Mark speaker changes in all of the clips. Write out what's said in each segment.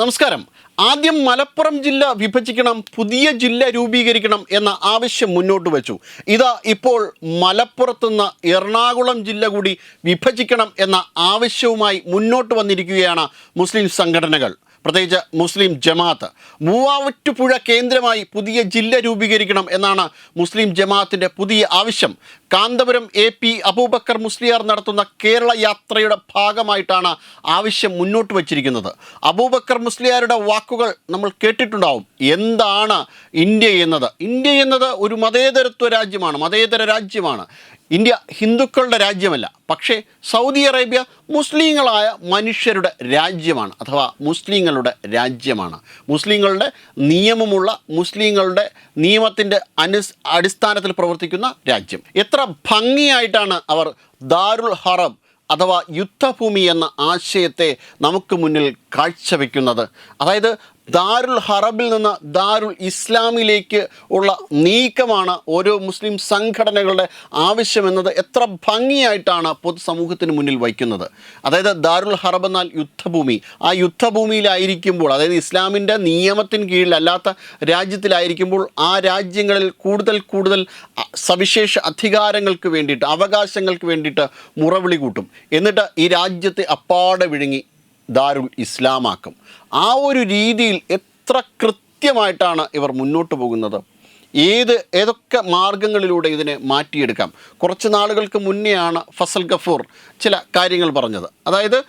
Speaker 1: നമസ്കാരം. ആദ്യം മലപ്പുറം ജില്ല വിഭജിക്കണം പുതിയ ജില്ല രൂപീകരിക്കണം എന്ന ആവശ്യം മുന്നോട്ട് വെച്ചു. ഇതാ ഇപ്പോൾ മലപ്പുറത്തുനിന്ന് എറണാകുളം ജില്ല കൂടി വിഭജിക്കണം എന്ന ആവശ്യവുമായി മുന്നോട്ട് വന്നിരിക്കുകയാണ് മുസ്ലിം സംഘടനകൾ. പ്രത്യേകിച്ച് മുസ്ലിം ജമാഅത്ത്. മൂവാറ്റുപുഴ കേന്ദ്രമായി പുതിയ ജില്ല രൂപീകരിക്കണം എന്നാണ് മുസ്ലിം ജമാഅത്തിന്റെ പുതിയ ആവശ്യം. കാന്തപുരം എ പി അബൂബക്കർ മുസ്ലിയാർ നടത്തുന്ന കേരള യാത്രയുടെ ഭാഗമായിട്ടാണ് ആവശ്യം മുന്നോട്ട് വച്ചിരിക്കുന്നത്. അബൂബക്കർ മുസ്ലിയാരുടെ വാക്കുകൾ നമ്മൾ കേട്ടിട്ടുണ്ടാവും. എന്താണ് ഇന്ത്യ എന്നത്? ഇന്ത്യ എന്നത് ഒരു മതേതരത്വ രാജ്യമാണ് മതേതര രാജ്യമാണ്. ഇന്ത്യ ഹിന്ദുക്കളുടെ രാജ്യമല്ല പക്ഷേ സൗദി അറേബ്യ മുസ്ലിങ്ങളായ മനുഷ്യരുടെ രാജ്യമാണ് അഥവാ മുസ്ലിങ്ങളുടെ രാജ്യമാണ്. മുസ്ലിങ്ങളുടെ നിയമമുള്ള മുസ്ലിങ്ങളുടെ നിയമത്തിന്റെ അനുസ് അടിസ്ഥാനത്തിൽ പ്രവർത്തിക്കുന്ന രാജ്യം. എത്ര ഭംഗിയായിട്ടാണ് അവർ ദാരുൽ ഹറബ് അഥവാ യുദ്ധഭൂമി എന്ന ആശയത്തെ നമുക്ക് മുന്നിൽ കാഴ്ചവെക്കുന്നത്. അതായത് ദാരുൽ ഹറബിൽ നിന്ന് ദാരുൽ ഇസ്ലാമിലേക്ക് ഉള്ള നീക്കമാണ് ഓരോ മുസ്ലിം സംഘടനകളുടെ ആവശ്യമെന്നത് എത്ര ഭംഗിയായിട്ടാണ് പൊതുസമൂഹത്തിന് മുന്നിൽ വയ്ക്കുന്നത്. അതായത് ദാരുൽ ഹറബ് എന്നാൽ യുദ്ധഭൂമി. ആ യുദ്ധഭൂമിയിലായിരിക്കുമ്പോൾ അതായത് ഇസ്ലാമിന്റെ നിയമത്തിന് കീഴിലല്ലാത്ത രാജ്യത്തിലായിരിക്കുമ്പോൾ ആ രാജ്യങ്ങളിൽ കൂടുതൽ കൂടുതൽ സവിശേഷ അധികാരങ്ങൾക്ക് വേണ്ടിയിട്ട് അവകാശങ്ങൾക്ക് വേണ്ടിയിട്ട് മുറവിളി കൂട്ടും. എന്നിട്ട് ഈ രാജ്യത്തെ അപ്പാടെ വിഴുങ്ങി. ദാരുൽ ഇസ്ലാമാക്കും. ആ ഒരു രീതിയിൽ എത്ര കൃത്യമായിട്ടാണ് ഇവർ മുന്നോട്ട് പോകുന്നത്? ഏത് ഏതൊക്കെ മാർഗങ്ങളിലൂടെ ഇതിനെ മാറ്റിയെടുക്കാം? കുറച്ച് നാളുകൾക്ക് മുന്നെയാണ് ഫസൽ ഗഫൂർ ചില കാര്യങ്ങൾ പറഞ്ഞത്. അതായത്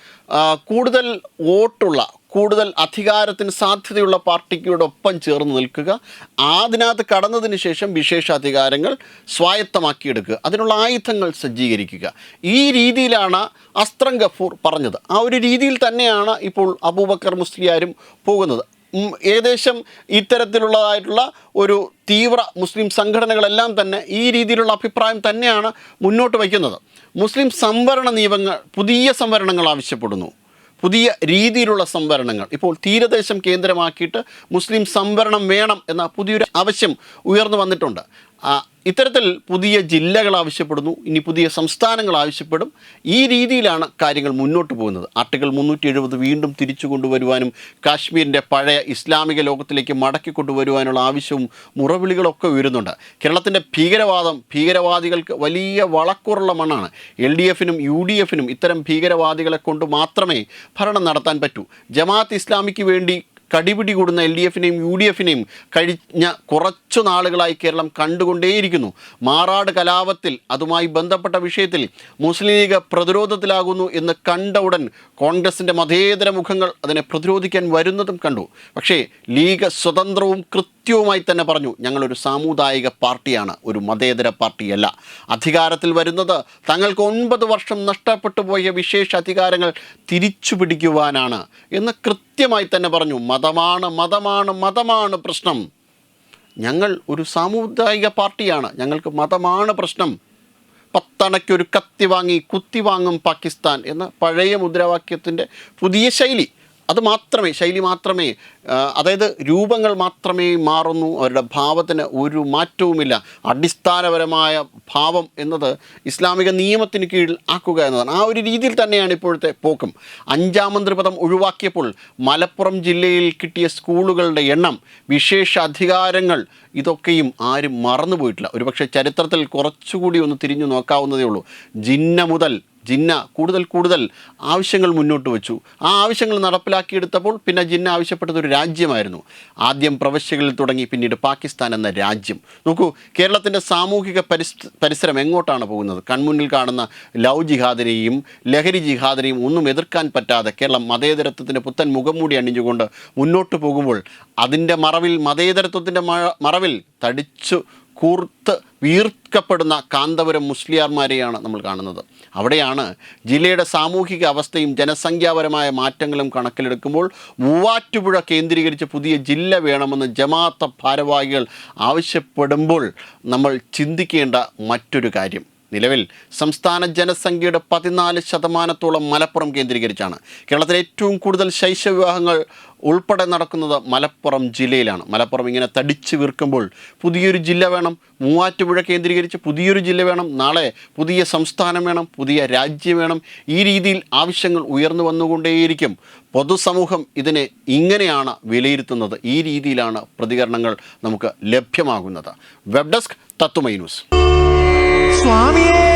Speaker 1: കൂടുതൽ വോട്ടുള്ള കൂടുതൽ അധികാരത്തിന് സാധ്യതയുള്ള പാർട്ടിക്കോടൊപ്പം ചേർന്ന് നിൽക്കുക അതിനകത്ത് കടന്നതിന് ശേഷം വിശേഷാധികാരങ്ങൾ സ്വായത്തമാക്കിയെടുക്കുക അതിനുള്ള ആയുധങ്ങൾ സജ്ജീകരിക്കുക. ഈ രീതിയിലാണ് അസ്ത്രം ഗഫൂർ പറഞ്ഞത്. ആ ഒരു രീതിയിൽ തന്നെയാണ് ഇപ്പോൾ അബൂബക്കർ മുസ്ലിയാരും പോകുന്നത്. ഏകദേശം ഇത്തരത്തിലുള്ളതായിട്ടുള്ള ഒരു തീവ്ര മുസ്ലിം സംഘടനകളെല്ലാം തന്നെ ഈ രീതിയിലുള്ള അഭിപ്രായം തന്നെയാണ് മുന്നോട്ട് വയ്ക്കുന്നത്. മുസ്ലിം സംവരണ നിയമങ്ങൾ പുതിയ സംവരണങ്ങൾ ആവശ്യപ്പെടുന്നു. പുതിയ രീതിയിലുള്ള സംവരണങ്ങൾ. ഇപ്പോൾ തീരദേശം കേന്ദ്രമാക്കിയിട്ട് മുസ്ലിം സംവരണം വേണം എന്ന പുതിയൊരു ആവശ്യം ഉയർന്നു വന്നിട്ടുണ്ട്. ഇത്തരത്തിൽ പുതിയ ജില്ലകൾ ആവശ്യപ്പെടുന്നു. ഇനി പുതിയ സംസ്ഥാനങ്ങൾ ആവശ്യപ്പെടും. ഈ രീതിയിലാണ് കാര്യങ്ങൾ മുന്നോട്ട് പോകുന്നത്. ആർട്ടിക്കിൾ മുന്നൂറ്റി എഴുപത് വീണ്ടും തിരിച്ചു കൊണ്ടുവരുവാനും കാശ്മീരിന്റെ പഴയ ഇസ്ലാമിക ലോകത്തിലേക്ക് മടക്കി കൊണ്ടുവരുവാനുള്ള ആവശ്യവും മുറവിളികളൊക്കെ ഉയരുന്നുണ്ട്. കേരളത്തിന്റെ ഭീകരവാദം ഭീകരവാദികൾക്ക് വലിയ വളക്കൂറുള്ള മണ്ണാണ്. എൽ ഡി എഫിനും യു ഡി എഫിനും ഇത്തരം ഭീകരവാദികളെ കൊണ്ട് മാത്രമേ ഭരണം നടത്താൻ പറ്റൂ. ജമാഅത്ത് ഇസ്ലാമിക്ക് വേണ്ടി കടിപിടി കൂടുന്ന എൽ ഡി എഫിനെയും യു ഡി എഫിനെയും കഴിഞ്ഞ കുറച്ചു നാളുകളായി കേരളം കണ്ടുകൊണ്ടേയിരിക്കുന്നു. മാറാട് കലാപത്തിൽ അതുമായി ബന്ധപ്പെട്ട വിഷയത്തിൽ മുസ്ലിം ലീഗ് പ്രതിരോധത്തിലാകുന്നു എന്ന് കണ്ട ഉടൻ കോൺഗ്രസിന്റെ മതേതര മുഖങ്ങൾ അതിനെ പ്രതിരോധിക്കാൻ വരുന്നതും കണ്ടു. പക്ഷേ ലീഗ് സ്വതന്ത്രവും കൃത്യവുമായി തന്നെ പറഞ്ഞു ഞങ്ങളൊരു സാമുദായിക പാർട്ടിയാണ് ഒരു മതേതര പാർട്ടിയല്ല. അധികാരത്തിൽ വരുന്നത് തങ്ങൾക്ക് ഒൻപത് വർഷം നഷ്ടപ്പെട്ടു പോയ വിശേഷ അധികാരങ്ങൾ തിരിച്ചു പിടിക്കുവാനാണ് എന്ന് കൃത്യമായി തന്നെ പറഞ്ഞു മതമാണ് മതമാണ് മതമാണ് പ്രശ്നം. ഞങ്ങൾ ഒരു സാമുദായിക പാർട്ടിയാണ് ഞങ്ങൾക്ക് മതമാണ് പ്രശ്നം. പത്തണയ്ക്കൊരു കത്തി വാങ്ങി കുത്തി വാങ്ങും പാകിസ്ഥാൻ എന്ന പഴയ മുദ്രാവാക്യത്തിന്റെ പുതിയ ശൈലി. അത് മാത്രമേ ശൈലി മാത്രമേ അതായത് രൂപങ്ങൾ മാത്രമേ മാറുന്നു. അവരുടെ ഭാവത്തിന് ഒരു മാറ്റവുമില്ല. അടിസ്ഥാനപരമായ ഭാവം എന്നത് ഇസ്ലാമിക നിയമത്തിന് കീഴിൽ ആക്കുക എന്നതാണ്. ആ ഒരു രീതിയിൽ തന്നെയാണ് ഇപ്പോഴത്തെ പോക്കും. അഞ്ചാം മന്ത്രിപദം ഒഴിവാക്കിയപ്പോൾ മലപ്പുറം ജില്ലയിൽ കിട്ടിയ സ്കൂളുകളുടെ എണ്ണം വിശേഷ അധികാരങ്ങൾ ഇതൊക്കെയും ആരും മറന്നുപോയിട്ടില്ല. ഒരുപക്ഷെ ചരിത്രത്തിൽ കുറച്ചുകൂടി ഒന്ന് തിരിഞ്ഞു നോക്കാവുന്നതേ ഉള്ളൂ. ജിന്ന മുതൽ ജിന്ന കൂടുതൽ കൂടുതൽ ആവശ്യങ്ങൾ മുന്നോട്ട് വെച്ചു. ആ ആവശ്യങ്ങൾ നടപ്പിലാക്കിയെടുത്തപ്പോൾ പിന്നെ ജിന്ന ആവശ്യപ്പെട്ടത് ഒരു രാജ്യമായിരുന്നു. ആദ്യം പ്രവശ്യകളിൽ തുടങ്ങി പിന്നീട് പാകിസ്ഥാൻ എന്ന രാജ്യം. നോക്കൂ കേരളത്തിന്റെ സാമൂഹിക പരിസ് പരിസരം എങ്ങോട്ടാണ് പോകുന്നത്? കൺമുന്നിൽ കാണുന്ന ലവ് ജിഹാദിനെയും ലഹരി ജിഹാദിനെയും ഒന്നും എതിർക്കാൻ പറ്റാതെ കേരളം മതേതരത്വത്തിന്റെ പുത്തൻ മുഖം മൂടി അണിഞ്ഞുകൊണ്ട് മുന്നോട്ട് പോകുമ്പോൾ അതിന്റെ മറവിൽ മതേതരത്വത്തിന്റെ മറവിൽ തടിച്ചു കൂർത്ത് വീർക്കപ്പെടുന്ന കാന്തപുരം മുസ്ലിയാർമാരെയാണ് നമ്മൾ കാണുന്നത്. അവിടെയാണ് ജില്ലയുടെ സാമൂഹിക അവസ്ഥയും ജനസംഖ്യാപരമായ മാറ്റങ്ങളും കണക്കിലെടുക്കുമ്പോൾ മൂവാറ്റുപുഴ കേന്ദ്രീകരിച്ച് പുതിയ ജില്ല വേണമെന്ന് ജമാഅത്ത ഭാരവാഹികൾ ആവശ്യപ്പെടുമ്പോൾ നമ്മൾ ചിന്തിക്കേണ്ട മറ്റൊരു കാര്യം. നിലവിൽ സംസ്ഥാന ജനസംഖ്യയുടെ പതിനാല് ശതമാനത്തോളം മലപ്പുറം കേന്ദ്രീകരിച്ചാണ്. കേരളത്തിലെ ഏറ്റവും കൂടുതൽ ശൈശവ വിവാഹങ്ങൾ ഉൾപ്പെടെ നടക്കുന്നത് മലപ്പുറം ജില്ലയിലാണ്. മലപ്പുറം ഇങ്ങനെ തടിച്ചു വീർക്കുമ്പോൾ പുതിയൊരു ജില്ല വേണം മൂവാറ്റുപുഴ കേന്ദ്രീകരിച്ച് പുതിയൊരു ജില്ല വേണം നാളെ പുതിയ സംസ്ഥാനം വേണം പുതിയ രാജ്യം വേണം ഈ രീതിയിൽ ആവശ്യങ്ങൾ ഉയർന്നു വന്നുകൊണ്ടേയിരിക്കും. പൊതുസമൂഹം ഇതിനെ ഇങ്ങനെയാണ് വിലയിരുത്തുന്നത്. ഈ രീതിയിലാണ് പ്രതികരണങ്ങൾ നമുക്ക് ലഭ്യമാകുന്നത്. Web desk Tatwamayi news.
Speaker 2: சுவாமியே